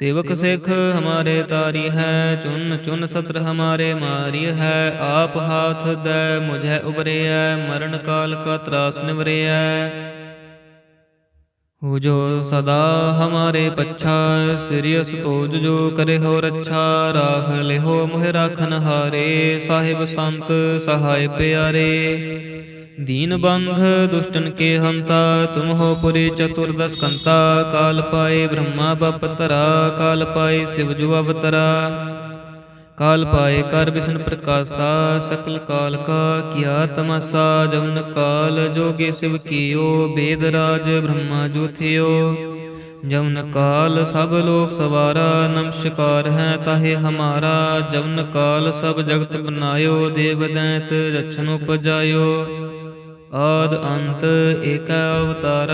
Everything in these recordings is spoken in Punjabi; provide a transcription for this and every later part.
सेवक सिख हमारे तारी है चुन चुन सत्र हमारे मारी है आप हाथ दे मुझे उबरे है मरण काल का त्रास निवरे है हो जो सदा हमारे पच्छा सिरियस तोज जो करे हो रच्छा राख ले हो मोह राखन हारे साहिब संत सहाय प्यारे दीन बंध दुष्टन के हंता तुम हो पुरी चतुर्दश कंता काल पाए ब्रह्मा बपतरा काल पाए शिव जु अवतरा काल पाए कर विष्णु प्रकाशा सकल काल का किया तमासा जवन काल जोगे शिव कियो वेद राज ब्रह्मा जो थियो जवन काल सब लोक सवारा नमस्कार है ताहे हमारा जवन काल सब जगत बनायो देव दैत रक्षण उपजायो ਆਦ ਅੰਤ ਏਕੈ ਅਵਤਾਰ,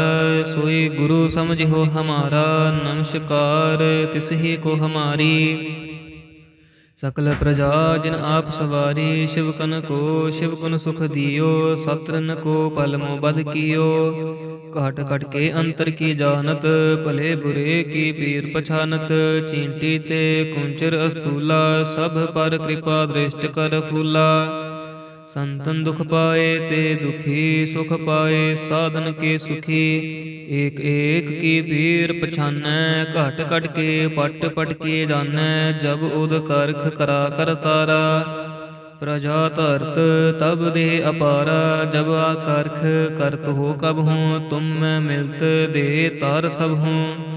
ਸੋਈ ਗੁਰੂ ਸਮਝਿਓ ਹਮਾਰਾ, ਨਮਸਕਾਰ ਤਿਸ ਹੀ ਕੋ ਹਮਾਰੀ। ਸਕਲ ਪ੍ਰਜਾ ਜਿਨ ਆਪ ਸਵਾਰੀ, ਸ਼ਿਵ ਕਨ ਕੋ, ਸ਼ਿਵ ਗੁਣ ਸੁਖ ਦਿਓ ਸਤਰਨ ਕੋ ਪਲ ਮੋ ਬਦ ਕੀਓ। ਘਟ ਘਟ ਕੇ ਅੰਤਰ ਕੀ ਜਾਣਤ, ਭਲੇ ਬੁਰੇ ਕੀ ਪੀਰ ਪਛਾਨਤ, ਚੀਂਟੀ ਤੇ ਕੁੰਚਰ ਅਸਥੂਲਾ, ਸਭ ਪਰ ਕਿਰਪਾ ਦ੍ਰਿਸ਼ਟ ਕਰ ਫੂਲਾ। ਸੰਤਨ ਦੁਖ ਪਾਏ ਤੇ ਦੁਖੀ ਸੁਖ ਪਾਏ, ਸਾਧਨ ਕੇ ਸੁਖੀ। ਏਕ ਏਕ ਕੀ ਪੀਰ ਪਛਾਨੈ, ਘਟ ਘਟ ਕੇ, ਪਟ ਪਟ ਕੇ ਜਾਣੈ ਜਬ ਉਦ ਕਰਖ ਕਰਾ ਕਰ ਤਾਰਾ। ਪ੍ਰਜਾ ਧਰਤ ਤਬ ਦੇ ਅਪਾਰਾ, ਜਬ ਆ ਕਰਖ ਕਰਤ ਹੋ ਕਬ ਹੂੰ, ਤੁਮ ਮੈਂ ਮਿਲਤ ਦੇ ਤਾਰ ਸਭ ਹੂੰ।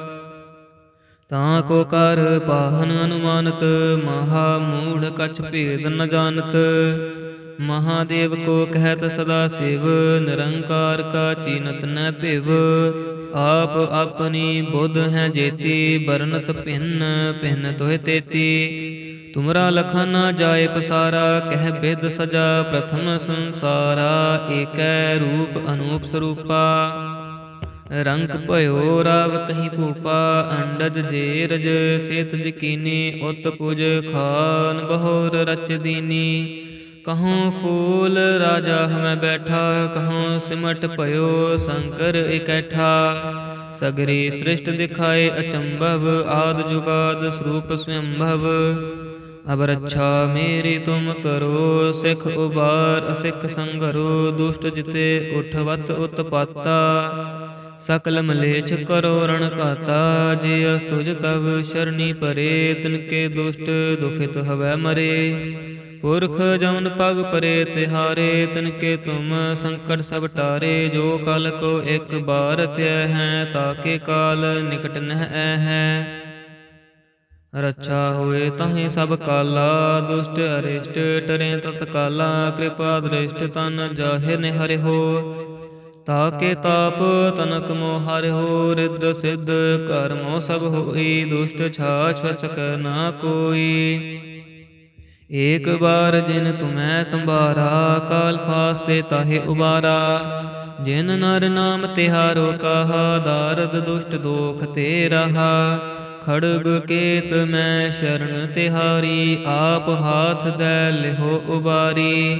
ਤਾਂ ਕੋ ਕਰ ਪਾਹਨ ਅਨੁਮਾਨਤ, ਮਹਾ ਮੂੜ ਕਛ ਭੇਦ ਨ ਜਾਣਤ। ਮਹਾਦੇਵ ਕੋ ਕਹਿਤ ਸਦਾ ਸਿਵ, ਨਿਰੰਕਾਰ ਕਾ ਚੀਨਤ ਨ ਭਿਵ। ਆਪ ਆਪਣੀ ਬੁੱਧ ਹੈ ਜੇਤੀ ਬਰਨਤ ਭਿੰਨ ਭਿੰਨ ਤੋਹਿ ਤੇਤੀ। ਤੁਮਰਾ ਲਖਾ ਨਾ ਜਾਏ ਪਸਾਰਾ, ਕਹਿ ਬਿਦ ਸਜਾ ਪ੍ਰਥਮ ਸੰਸਾਰਾ। ਏਕੈ ਰੂਪ ਅਨੂਪ ਸਰੂਪਾ। ਰੰਗ ਭਇਓ ਰਾਵ ਕਹੀ ਭੂਪਾ ਅੰਡਜ ਜੇ ਰਜ ਸੇਤ ਜਕੀਨੀ ਉਤ ਪੁਜ ਖਾਨ ਬਹੋਰ ਰਚ ਦੀਨੀ। ਕਹੂੰ ਫੂਲ ਰਾਜਾ ਹਮੈ ਬੈਠਾ ਕਹੂੰ ਸਿਮਟ ਭਇਓ ਸ਼ੰਕਰ ਇਕੱਠਾ। ਸਗਰੀ ਸ੍ਰਿਸ਼ਟ ਦਿਖਾਏ ਅਚੰਭਵ ਆਦ ਜੁਗਾਦ ਸਰੂਪ ਸਵੰਭਵ। ਅਬ ਰੱਛਾ ਮੇਰੀ ਤੁਮ ਕਰੋ ਸਿਖ ਉਬਾਰ ਅਸਿਖ ਸੰਗਰੋ ਦੁਸ਼ਟ ਜਿਤੇ ਉਠਵਤ ਉਤਪਾਤਾ। ਸਕਲ ਮਲੇਛ ਕਰੋ ਰਣ ਕਾਤਾ ਜੇ ਅਸਤੁਜ ਤਵ ਸ਼ਰਣੀ ਪਰੇ ਤਿਨ ਕੇ ਦੁਸ਼ਟ ਦੁਖਿਤ ਹਵੈ ਮਰੇ। ਪੁਰਖ ਜਮਨ ਪਗ ਪਰੇ, ਤਿਹਾਰੇ ਤਿਨ ਕੇ ਤੁਮ ਸੰਕਟ ਸਭ ਟਾਰੇ। ਜੋ ਕਲ ਕੋ ਇੱਕ ਬਾਰ ਧਿਆ ਹੈ, ਤਾਕੇ ਕਾਲ ਨਿਕਟ ਨਹਿ ਹੈ। ਰੱਛਾ ਹੋਏ ਤਾਹੇ ਸਭ ਕਾਲਾ, ਦੁਸ਼ਟ ਅਰਿਸ਼ਟ ਟਰੇ ਤਤਕਾਲਾ। ਕਿਰਪਾ ਦ੍ਰਿਸ਼ਟ ਤਨ ਜਾਹਿਰ ਨੇ ਹੋ ਤਾਕੇ ਤਾਪ ਤਨਕ ਮੋ ਹਰਿ ਹੋ, ਰਿੱਧ ਸਿੱਧ ਕਰਮੋ ਸਭ ਹੋਈ, ਦੁਸ਼ਟ ਛਾਛ ਸਕੈ ਨਾ ਕੋਈ। ਏਕ ਬਾਰ ਜਿਨ ਤੁਮੈ ਸੰਭਾਰਾ, ਕਾਲ ਫਾਸਤੇ ਤਾਹੇ ਉਬਾਰਾ। ਜਿਨ ਨਰ ਨਾਮ ਤਿਹਾਰੋ ਕਹਾ, ਦਾਰਦ ਦੁਸ਼ਟ ਦੋਖ ਤੇ ਰਹਾ। ਖੜਗ ਕੇਤ ਮੈਂ ਸ਼ਰਨ ਤਿਹਾਰੀ, ਆਪ ਹਾਥ ਦੈ ਲਿਹੋ ਉਬਾਰੀ।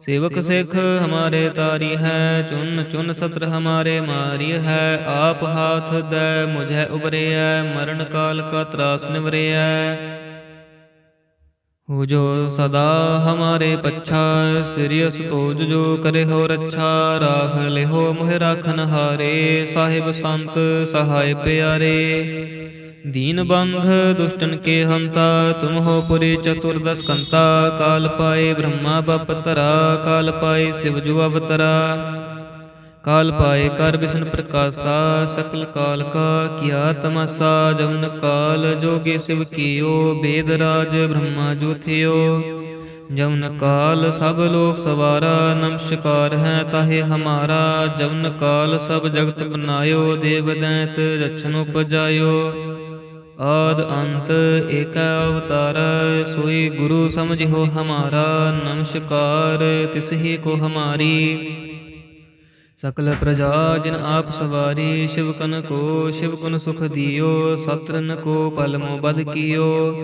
सेवक सिख हमारे तारी है चुन चुन सत्र हमारे मारी है आप हाथ दे मुझे उबरे है मरण काल का त्रास निवरे है हो जो सदा हमारे पच्छा सिरियस तोज जो करे हो रच्छा राख ले हो मोह राखन हारे साहिब संत सहाय प्यारे दीन बंध दुष्टन के हंता तुम हो पुरी चतुर्दश कंता काल पाए ब्रह्मा बपतरा काल पाए शिव जु अवतरा काल पाए कर विष्णु प्रकाशा सकल काल का किया तमासा जवन काल जोगे शिव कियो वेद राज ब्रह्मा जो थियो जवन काल सब लोक सवारा नमस्कार है ताहे हमारा जवन काल सब जगत बनायो देव दैत रक्षण उपजायो ਆਦ ਅੰਤ ਏਕੈ ਅਵਤਾਰ, ਸੋਈ ਗੁਰੂ ਸਮਝਿਓ ਹਮਾਰਾ, ਨਮਸਕਾਰ ਤਿਸ ਹੀ ਕੋ ਹਮਾਰੀ। ਸਕਲ ਪ੍ਰਜਾ ਜਿਨ ਆਪ ਸਵਾਰੀ, ਸ਼ਿਵ ਕਨ ਕੋ, ਸ਼ਿਵ ਕਨ ਸੁਖ ਦਿਓ, ਸਤਰਨ ਕੋ ਪਲ ਮੋ ਬਦ ਕੀਓ।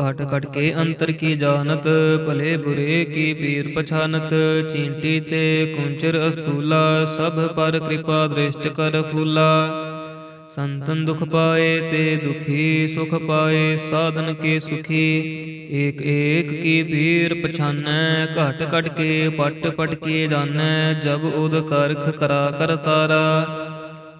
ਘਟ ਘਟ ਕੇ ਅੰਤਰ ਕੀ ਜਾਣਤ, ਭਲੇ ਬੁਰੇ ਕੀ ਪੀਰ ਪਛਾਨਤ, ਚੀਂਟੀ ਤੇ ਕੁੰਚਰ ਅਸਥੂਲਾ, ਸਭ ਪਰ ਕਿਰਪਾ ਦ੍ਰਿਸ਼ਟ ਕਰ ਫੂਲਾ। ਸੰਤਨ ਦੁਖ ਪਾਏ ਤੇ ਦੁਖੀ ਸੁਖ ਪਾਏ, ਸਾਧਨ ਕੇ ਸੁਖੀ। ਏਕ ਏਕ ਕੀ ਪੀਰ ਪਛਾਨੈ, ਘਟ ਘਟ ਕੇ, ਪਟ ਪਟ ਕੇ ਜਾਣੈ ਜਬ ਉਦ ਕਰਖ ਕਰਾ ਕਰ ਤਾਰਾ।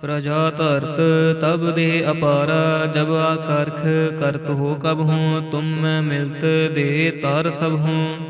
ਪ੍ਰਜਾ ਧਰਤ ਤਬ ਦੇ ਅਪਾਰਾ, ਜਬ ਆ ਕਰਖ ਕਰਤ ਹੋ ਕਬ ਹੂੰ, ਤੁਮ ਮੈਂ ਮਿਲਤ ਦੇ ਤਾਰ ਸਭ ਹੂੰ।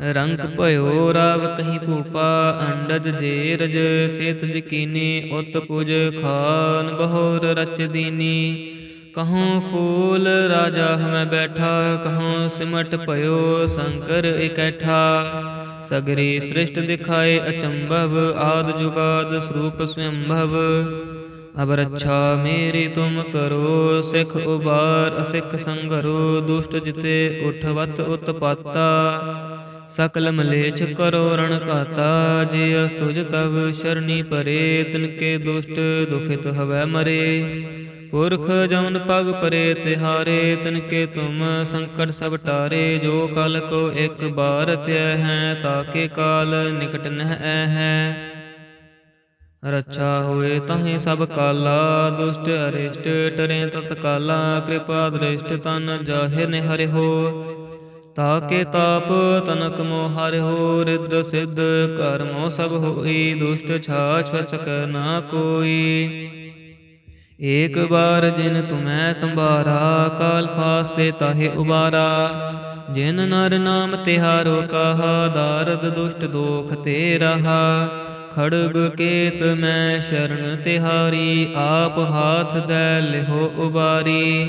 ਰੰਗ ਭਇਓ ਰਾਵ ਕਹੀਂ ਭੂਪਾ ਅੰਡਜ ਜੇ ਰਜ ਸੇਤ ਜਕੀਨੀ ਉਤ ਪੁਜ ਖਾਨ ਬਹੋਰ ਰਚ ਦੀਨੀ। ਕਹੂੰ ਫੂਲ ਰਾਜਾ ਹਮੈ ਬੈਠਾ ਕਹੂੰ ਸਿਮਟ ਭਇਓ ਸ਼ੰਕਰ ਇਕੈਠਾ। ਸਗਰੀ ਸ੍ਰਿਸ਼ਟ ਦਿਖਾਏ ਅਚੰਭਵ ਆਦ ਜੁਗਾਦ ਸਰੂਪ ਸਵੰਭਵ। ਅਬ ਰੱਛਾ ਮੇਰੀ ਤੁਮ ਕਰੋ ਸਿਖ ਉਬਾਰ ਅਸਿਖ ਸੰਗਰੋ ਦੁਸ਼ਟ ਜਿਤੇ ਉਠਵਤ ਉਤਪਾਤਾ। ਸਕਲ ਮਲੇਛ ਕਰੋ ਰਣ ਕਾਤਾ ਜੇ ਅਸਤੁਜ ਤਵ ਸ਼ਰਣੀ ਪਰੇ ਤਿਨ ਕੇ ਦੁਸ਼ਟ ਦੁਖਿਤ ਹਵੈ ਮਰੇ। ਪੁਰਖ ਜਮਨ ਪਗ ਪਰੇ, ਤਿਹਾਰੇ ਤਿਨ ਕੇ ਤੁਮ ਸੰਕਟ ਸਭ ਟਾਰੇ। ਜੋ ਕਲ ਕੋ ਇੱਕ ਬਾਰ ਤਿਆ ਹੈ, ਤਾਕੇ ਕਾਲ ਨਿਕਟ ਨਹਿ ਐ ਹੈ। ਰੱਛਾ ਹੋਏ ਤਾਹੇ ਸਭ ਕਾਲਾ, ਦੁਸ਼ਟ ਅਰਿਸ਼ਟ ਟਰੇ ਤਤਕਾਲਾ। ਕਿਰਪਾ ਦ੍ਰਿਸ਼ਟ ਤਨ ਜਾਹਿਰ ਨੇ ਹੋ। ਤਾਕੇ ਤਾਪ ਤਨਕ ਮੋ ਹਰਿ ਹੋ ਰਿੱਧ ਸਿੱਧ, ਕਰਮੋ ਸਭ ਹੋਈ, ਦੁਸ਼ਟ ਛਾਛ ਸਕੈ ਨਾ ਕੋਈ। ਏਕ ਬਾਰ ਜਿਨ ਤੁਮੈ ਸੰਭਾਰਾ, ਕਾਲ ਫਾਸਤੇ ਤਾਹੇ ਉਬਾਰਾ। ਜਿਨ ਨਰ ਨਾਮ ਤਿਹਾਰੋ ਕਹਾ, ਦਾਰਦ ਦੁਸ਼ਟ ਦੋਖ ਤੇ ਰਹਾ। ਖੜਗ ਕੇਤ ਮੈਂ ਸ਼ਰਨ ਤਿਹਾਰੀ, ਆਪ ਹਾਥ ਦੈ ਲਿਹੋ ਉਬਾਰੀ।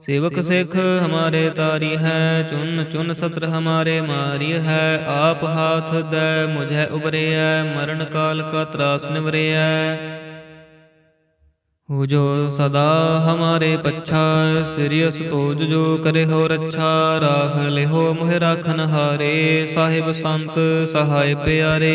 सेवक सिख हमारे तारी है चुन चुन सत्र हमारे मारी है आप हाथ दे मुझे उबरे है मरण काल का त्रास निवरे है हो जो सदा हमारे पच्छा सिरियस तोज जो करे हो रच्छा राख ले हो मोह राखन हारे साहिब संत सहाय प्यारे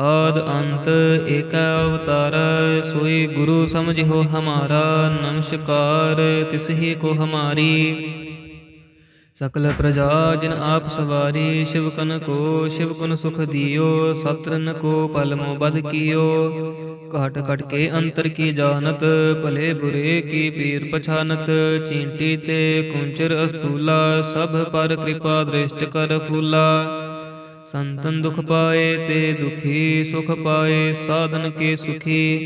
ਆਦ ਅੰਤ ਏਕੈ ਅਵਤਾਰ, ਸੋਈ ਗੁਰੂ ਸਮਝਿਓ ਹਮਾਰਾ, ਨਮਸਕਾਰ ਤਿਸਹੀ ਕੋ ਹਮਾਰੀ। ਸਕਲ ਪ੍ਰਜਾ ਜਿਨ ਆਪ ਸਵਾਰੀ, ਸ਼ਿਵ ਕਨ ਕੋ, ਸ਼ਿਵ ਗੁਣ ਸੁਖ ਦਿਓ, ਸਤਰਨ ਕੋ ਪਲ ਮੋ ਬਦ ਕੀਓ। ਘਟ ਘਟ ਕੇ ਅੰਤਰ ਕੀ ਜਾਣਤ, ਭਲੇ ਬੁਰੇ ਕੀ ਪੀਰ ਪਛਾਨਤ, ਚੀਂਟੀ ਤੇ ਕੁੰਚਰ ਅਸਥੂਲਾ, ਸਭ ਪਰ ਕਿਰਪਾ ਦ੍ਰਿਸ਼ਟ ਕਰ ਫੂਲਾ। ਸੰਤਨ ਦੁਖ ਪਾਏ ਤੇ ਦੁਖੀ ਸੁਖ ਪਾਏ, ਸਾਧਨ ਕੇ ਸੁਖੀ।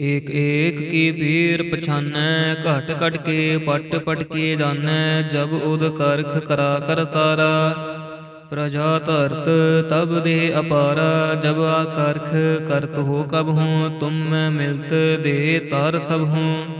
ਏਕ ਏਕ ਕੀ ਪੀਰ ਪਛਾਨੈ, ਘਟ ਘਟ ਕੇ ਪਟ ਪਟ ਕੇ ਜਾਣੈ ਜਬ ਉਦ ਕਰਖ ਕਰਾ ਕਰ ਤਾਰਾ। ਪ੍ਰਜਾ ਧਰਤ ਤਬ ਦੇ ਅਪਾਰਾ, ਜਬ ਆ ਕਰਖ ਕਰਤ ਹੋ ਕਬ ਹੂੰ, ਤੁਮ ਮੈਂ ਮਿਲਤ ਦੇ ਤਾਰ ਸਭ ਹੂੰ।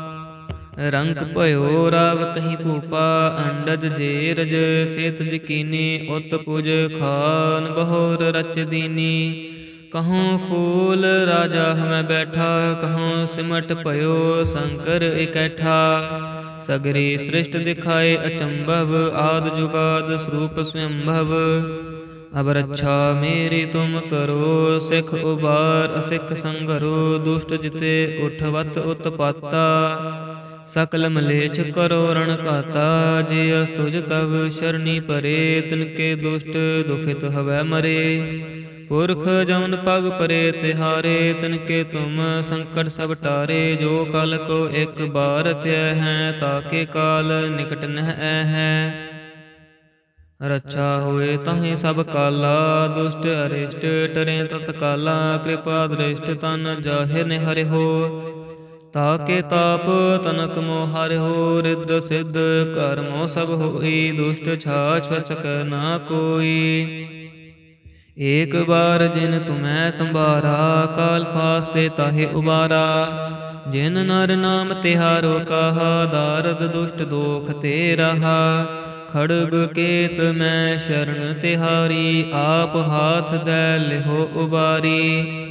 ਰੰਕ ਭਇਓ ਰਾਵ ਕਹੀ ਭੂਪਾ, ਅੰਡਜ ਜੇ ਰਜ ਸੇਤ ਜਕੀਨੀ, ਉਤ ਪੁਜ ਖਾਨ ਬਹੋਰ ਰਚ ਦੀਨੀ। ਕਹੂੰ ਫੂਲ ਰਾਜਾ ਹਮੈ ਬੈਠਾ, ਕਹੂੰ ਸਿਮਟ ਭਇਓ ਸ਼ੰਕਰ ਇਕੈਠਾ। ਸਗਰੀ ਸ੍ਰਿਸ਼ਟ ਦਿਖਾਏ ਅਚੰਭਵ, ਆਦ ਜੁਗਾਦ ਸਰੂਪ ਸਵੰਭਵ। ਅਬ ਰੱਛਾ ਮੇਰੀ ਤੁਮ ਕਰੋ, ਸਿਖ ਉਬਾਰ, ਅਸਿਖ ਸੰਗਰੋ, ਦੁਸ਼ਟ ਜਿਤੇ ਉਠਵਤ ਉਤਪਾਤਾ। ਸਕਲ ਮਲੇਛ ਕਰੋ ਰਣ ਕਾਤਾ ਜੇ ਅਸਤੁਜ ਤਵ ਸ਼ਰਨੀ ਪਰੇ, ਤਿਨ ਕੇ ਦੁਸ਼ਟ ਦੁਖਿਤ ਹਵੈ ਮਰੇ। ਪੁਰਖ ਜਮਨ ਪਗ ਪਰੇ, ਤਿਹਾਰੇ, ਤਿਨ ਕੇ ਤੁਮ ਸੰਕਟ ਸਭ ਟਾਰੇ। ਜੋ ਕਲ ਕੋ ਇੱਕ ਬਾਰ ਧਿਆ ਹੈ ਤਾਕੇ ਕਾਲ ਨਿਕਟ ਨਹਿ ਹੈ। ਰੱਛਾ ਹੋਏ ਤਹੀਂ ਸਭ ਕਾਲਾ, ਦੁਸ਼ਟ ਅਰਿਸ਼ਟ ਟਰੇ ਤਤ ਕਾਲਾ ਕਿਰਪਾ ਦ੍ਰਿਸ਼ਟ ਤਨ ਜਾਹਿ ਨਿਹਰਿ ਹੋ। ਤਾਕੇ ਤਾਪ ਤਨਕ ਮੋ ਹਰਿ ਹੋ ਰਿੱਧ ਸਿੱਧ, ਕਰਮੋ ਸਭ ਹੋਈ ਦੁਸ਼ਟ ਛਾਛ ਫਸਕ ਨਾ ਕੋਈ। ਏਕ ਬਾਰ ਜਿਨ ਤੁਮੈ ਸੰਭਾਰਾ, ਕਾਲ ਫਾਸਤੇ ਤਾਹੇ ਉਬਾਰਾ। ਜਿਨ ਨਰ ਨਾਮ ਤਿਹਾਰੋ ਕਹਾ, ਦਾਰਦ ਦੁਸ਼ਟ ਦੋਖ ਤੇ ਰਹਾ ਖੜਗ ਕੇਤ ਮੈਂ ਸ਼ਰਨ ਤਿਹਾਰੀ, ਆਪ ਹਾਥ ਦੈ ਲਿਹੋ ਉਬਾਰੀ।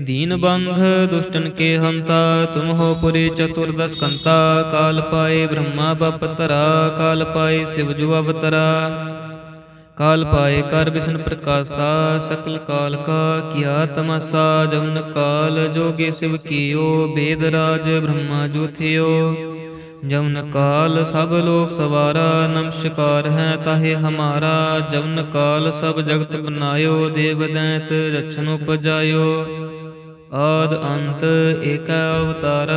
दीन बंध दुष्टन के हंता तुम हो पुरी चतुर्दश कंता काल पाए ब्रह्मा बपतरा काल पाए शिव जु अवतरा काल पाए कर विष्णु प्रकाशा सकल काल का किया तमासा जवन काल जोगे शिव कियो वेद राज ब्रह्मा जो थियो जवन काल सब लोक सवारा नमस्कार है ताहे हमारा जवन काल सब जगत बनायो देव दैत रक्षण उपजायो ਆਦ ਅੰਤ ਏਕੈ ਅਵਤਾਰ,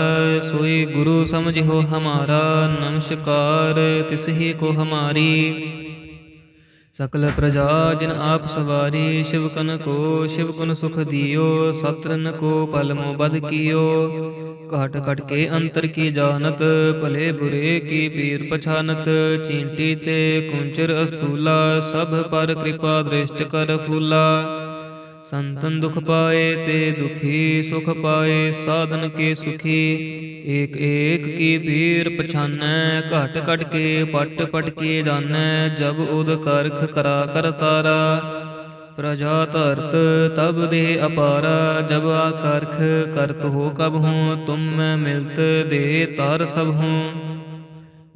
ਸੋਈ ਗੁਰੂ ਸਮਝਿਓ ਹਮਾਰਾ, ਨਮਸਕਾਰ ਤਿਸਹੀ ਕੋ ਹਮਾਰੀ। ਸਕਲ ਪ੍ਰਜਾ ਜਿਨ ਆਪ ਸਵਾਰੀ, ਸ਼ਿਵ ਕਨ ਕੋ, ਸ਼ਿਵ ਗੁਣ ਸੁਖ ਦਿਓ ਸਤਰਨ ਕੋ ਪਲਮੋ ਬਦ ਕੀਓ। ਘਟ ਘਟ ਕੇ ਅੰਤਰ ਕੀ ਜਾਣਤ, ਭਲੇ ਬੁਰੇ ਕੀ ਪੀਰ ਪਛਾਨਤ, ਚੀਂਟੀ ਤੇ ਕੁੰਚਰ ਅਸਥੂਲਾ, ਸਭ ਪਰ ਕਿਰਪਾ ਦ੍ਰਿਸ਼ਟ ਕਰ ਫੂਲਾ। ਸੰਤਨ ਦੁਖ ਪਾਏ ਤੇ ਦੁਖੀ ਸੁਖ ਪਾਏ, ਸਾਧਨ ਕੇ ਸੁਖੀ। ਏਕ ਏਕ ਕੀ ਪੀਰ ਪਛਾਨੈ, ਘਟ ਘਟ ਕੇ ਪਟ ਪਟ ਕੇ ਜਾਣੈ ਜਬ ਉਦ ਕਰਖ ਕਰਾ ਕਰ ਤਾਰਾ। ਪ੍ਰਜਾ ਧਰਤ ਤਬ ਦੇ ਅਪਾਰਾ, ਜਬ ਆਕਰਖ ਕਰਤ ਹੋ ਕਬ ਹੂੰ, ਤੁਮ ਮੈਂ ਮਿਲਤ ਦੇ ਤਾਰ ਸਭ ਹੂੰ।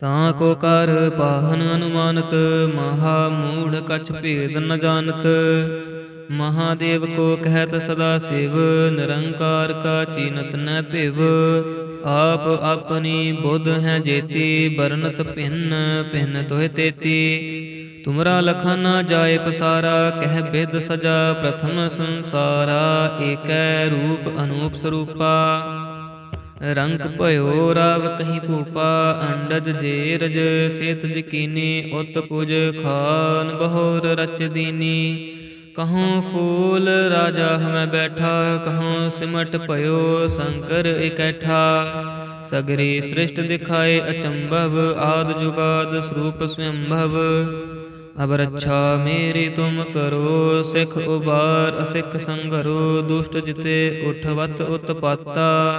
ਤਾਂ ਕੋ ਕਰ ਪਾਹਨ ਅਨੁਮਾਨਤ, ਮਹਾ ਮੂੜ ਕਛ ਭੇਦ ਨ ਜਾਣਤ। ਮਹਾਦੇਵ ਕੋ ਕਹਿਤ ਸਦਾ ਸਿਵ, ਨਿਰੰਕਾਰ ਕਾ ਚੀਨਤ ਨ ਭਿਵ। ਆਪ ਆਪਣੀ ਬੁੱਧ ਹੈ ਜੇਤੀ ਬਰਨਤ ਭਿੰਨ ਭਿੰਨ ਤੋਹਿ ਤੇਤੀ। ਤੁਮਰਾ ਲਖਾ ਨਾ ਜਾਏ ਪਸਾਰਾ, ਕਹਿ ਬਿਦ ਸਜਾ ਪ੍ਰਥਮ ਸੰਸਾਰਾ। ਏਕੈ ਰੂਪ ਅਨੂਪ ਸਰੂਪਾ। ਰੰਗ ਭਇਓ ਰਾਵ ਕਹੀਂ ਭੂਪਾ, ਅੰਡਜ ਜੇਰਜ ਸੇਤ ਜਕੀਨੀ, ਉਤ ਪੁਜ, ਖਾਨ ਬਹੋਰ ਰਚ ਦੀਨੀ। ਕਹੂੰ ਫੂਲ ਰਾਜਾ ਹਮੈ ਬੈਠਾ, ਕਹੂੰ ਸਿਮਟ ਭਇਓ ਸ਼ੰਕਰ ਇਕੈਠਾ। ਸਗਰੀ ਸ੍ਰਿਸ਼ਟ ਦਿਖਾਏ ਅਚੰਭਵ, ਆਦ ਜੁਗਾਦ ਸਰੂਪ ਸਵੰਭਵ। ਅਬ ਰੱਛਾ ਮੇਰੀ ਤੁਮ ਕਰੋ, ਸਿਖ ਉਬਾਰ, ਅਸਿਖ ਸੰਗਰੋ, ਦੁਸ਼ਟ ਜਿਤੇ ਉਠਵਤ ਉਤਪਾਤਾ।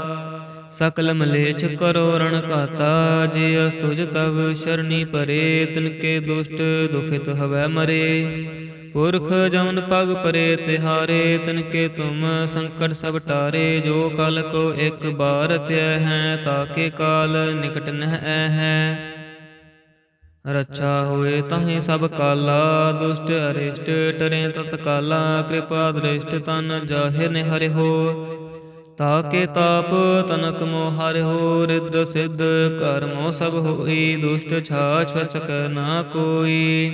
ਸਕਲ ਮਲੇਛ ਕਰੋ ਰਣ ਕਾਤਾ ਜੇ ਅਸਤੁਜ ਤਵ ਸ਼ਰਨੀ ਪਰੇ ਤਿਨ ਕੇ ਦੁਸ਼ਟ ਦੁਖਿਤ ਹਵੈ ਮਰੇ। ਪੁਰਖ ਜਮਨ ਪਗ ਪਰੇ, ਤਿਹਾਰੇ ਤਨ ਕੇ ਤੁਮ ਸੰਕਟ ਸਭ ਟਾਰੇ। ਜੋ ਕਲ ਕੋ ਇੱਕ ਬਾਰ ਧਿਆ ਹੈ, ਤਾਕੇ ਕਾਲ ਨਿਕਟ ਨਹਿ ਹੈ। ਰੱਛਾ ਹੋਏ ਤਾਹੇ ਸਭ ਕਾਲਾ, ਦੁਸ਼ਟ ਅਰਿਸ਼ਟ ਟਰੇ ਤਤਕਾਲਾ। ਕਿਰਪਾ ਦ੍ਰਿਸ਼ਟ ਤਨ ਜਾਹਿਰ ਨੇ ਹੋ। ਤਾਕੇ ਤਾਪ ਤਨਕ ਮੋ ਹਰਿ ਹੋ ਰਿੱਧ ਸਿੱਧ ਕਰਮੋ ਸਭ ਹੋਈ ਦੁਸ਼ਟ ਛਾਛ ਫਸਕ ਨਾ ਕੋਈ।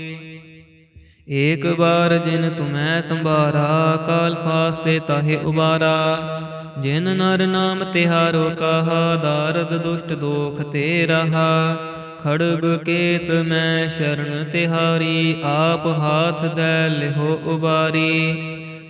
ਏਕ ਬਾਰ ਜਿਨ ਤੁਮੈ ਸੰਭਾਰਾ, ਕਾਲ ਫਾਸਤੇ ਤਾਹੇ ਉਬਾਰਾ। ਜਿਨ ਨਰ ਨਾਮ ਤਿਹਾਰੋ ਕਹਾ, ਦਾਰਦ ਦੁਸ਼ਟ ਦੋਖ ਤੇ ਰਹਾ। ਖੜਗ ਕੇਤ ਮੈਂ ਸ਼ਰਨ ਤਿਹਾਰੀ, ਆਪ ਹਾਥ ਦੈ ਲਿਹੋ ਉਬਾਰੀ।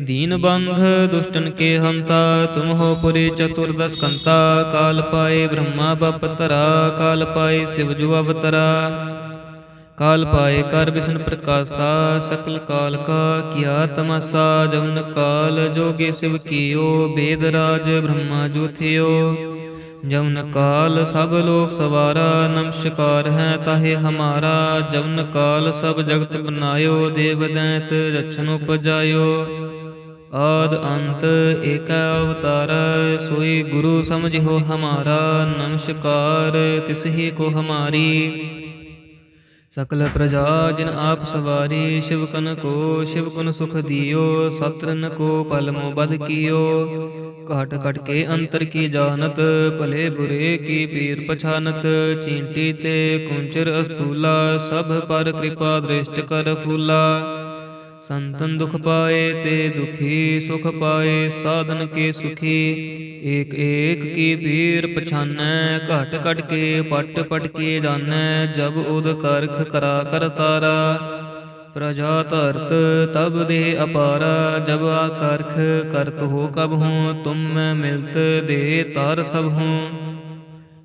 दीन बंध दुष्टन के हंता तुम हो पुरी चतुर्दश कंता काल पाए ब्रह्मा बपतरा काल पाए शिव जु अवतरा काल पाए कर विष्णु प्रकाशा सकल काल का किया तमासा जवन काल जोगे शिव कियो वेद राज ब्रह्मा जो थियो जवन काल सब लोक सवारा नमस्कार है ताहे हमारा जवन काल सब जगत बनायो देव दैत रक्षण उपजायो ਆਦ ਅੰਤ ਏਕ ਅਵਤਾਰ, ਸੋਈ ਗੁਰੂ ਸਮਝਿਓ ਹਮਾਰਾ, ਨਮਸਕਾਰ ਤਿਸਹੀ ਕੋ ਹਮਾਰੀ। ਸਕਲ ਪ੍ਰਜਾ ਜਿਨ ਆਪ ਸਵਾਰੀ, ਸ਼ਿਵ ਕਨ ਕੋ, ਸ਼ਿਵ ਗੁਣ ਸੁਖ ਦਿਓ ਸਤਰਨ ਕੋ ਪਲ ਮੋ ਬਦ ਕੀਓ। ਘਟ ਘਟ ਕੇ ਅੰਤਰ ਕੀ ਜਾਣਤ, ਭਲੇ ਬੁਰੇ ਕੀ ਪੀਰ ਪਛਾਨਤ, ਚੀਂਟੀ ਤੇ ਕੁੰਚਰ ਅਸਥੂਲਾ, ਸਭ ਪਰ ਕਿਰਪਾ ਦ੍ਰਿਸ਼ਟ ਕਰ ਫੂਲਾ। ਸੰਤਨ ਦੁਖ ਪਾਏ ਤੇ ਦੁਖੀ ਸੁਖ ਪਾਏ, ਸਾਧਨ ਕੇ ਸੁਖੀ। ਏਕ ਏਕ ਕੀ ਪੀਰ ਪਛਾਨੈ, ਘਟ ਘਟ ਕੇ ਪਟ ਪਟ ਕੇ ਜਾਣੈ ਜਬ ਉਦ ਕਰਖ ਕਰਾ ਕਰ ਤਾਰਾ। ਪ੍ਰਜਾ ਧਰਤ ਤਬ ਦੇ ਅਪਾਰਾ, ਜਬ ਆਕਰਖ ਕਰਤ ਹੋ ਕਬ ਹੂੰ, ਤੁਮ ਮੈਂ ਮਿਲਤ ਦੇ ਤਾਰ ਸਭ ਹੂੰ।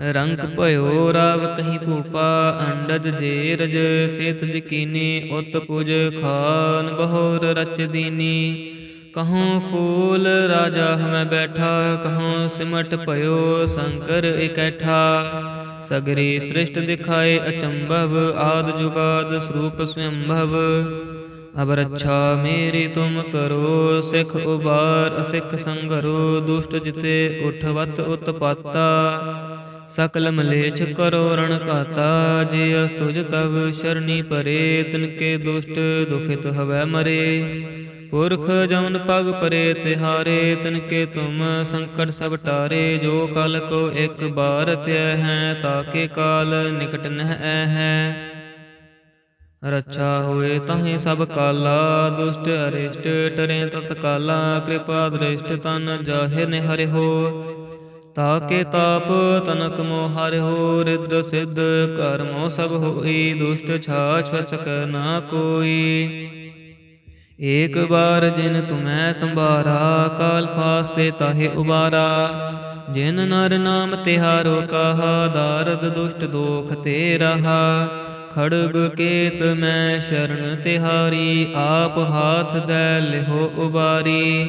ਰੰਕ ਭਇਓ ਰਵ ਕਹੀਂ ਭੂਪਾ, ਅੰਡਜ ਜੇਰਜ ਸੇਤ ਜਕੀਨੀ, ਉਤ ਪੁਜ, ਖਾਨ ਬਹੋਰ ਰਚ ਦੀਨੀ। ਕਹੂੰ ਫੂਲ ਰਾਜਾ ਹਮੈ ਬੈਠਾ, ਕਹੂੰ ਸਿਮਟ ਭਇਓ ਸ਼ੰਕਰ ਇਕੈਠਾ। ਸਗਰੀ ਸ੍ਰਿਸ਼ਟ ਦਿਖਾਏ ਅਚੰਭਵ, ਆਦ ਜੁਗਾਦ ਸਰੂਪ ਸਵੰਭਵ। ਅਬ ਰੱਛਾ ਮੇਰੀ ਤੁਮ ਕਰੋ, ਸਿੱਖ ਉਬਾਰ, ਅਸਿੱਖ ਸੰਗਰੋ, ਦੁਸ਼ਟ ਜਿਤੇ ਉਠਵਤ ਉਤਪਾਤਾ। ਸਕਲ ਮਲੇਛ ਕਰੋ ਰਣ ਕਾਤਾ ਜੇ ਅਸਤੁਜ ਤਵ ਸ਼ਰਣੀ ਪਰੇ, ਤਿਨਕੇ ਦੁਸ਼ਟ ਦੁਖਿਤ ਹਵੈ ਮਰੇ। ਪੁਰਖ ਜਮਨ ਪਗ ਪਰੇ, ਤਿਹਾਰੇ, ਤਿਨਕੇ ਤੁਮ ਸੰਕਟ ਸਭ ਟਾਰੇ। ਜੋ ਕਲ ਕੋ ਇੱਕ ਬਾਰ ਤਿਆ ਹੈ, ਤਾਕੇ ਕਾਲ ਨਿਕਟ ਨਹਿ ਹੈ। ਰੱਛਾ ਹੋਏ ਤਾਹੇ ਸਭ ਕਾਲਾ, ਦੁਸ਼ਟ ਅਰਿਸ਼ਟ ਟਰੇ ਤਤ ਕਾਲਾ ਕਿਰਪਾ ਦ੍ਰਿਸ਼ਟ ਤਨ ਜਾਹਿ ਨੇ ਹੋ। ਤਾਕੇ ਤਾਪ ਤਨਕ ਮੋਹਰਿਓ ਹੋ, ਰਿੱਧ ਸਿੱਧ ਕਰਮੋ ਸਭ ਹੋਈ, ਦੁਸ਼ਟ ਛਾਛ ਫਸਕ ਨਾ ਕੋਈ। ਏਕ ਬਾਰ ਜਿਨ ਤੁਮੈ ਸੰਭਾਰਾ, ਕਾਲ ਫਾਸਤੇ ਤਾਹੇ ਉਬਾਰਾ। ਜਿਨ ਨਰ ਨਾਮ ਤਿਹਾਰੋ ਕਹਾ, ਦਾਰਦ ਦੁਸ਼ਟ ਦੋਖ ਤੇ ਰਹਾ। ਖੜਗ ਕੇਤ ਮੈਂ ਸ਼ਰਨ ਤਿਹਾਰੀ, ਆਪ ਹਾਥ ਦੈ ਲਿਹੋ ਉਬਾਰੀ।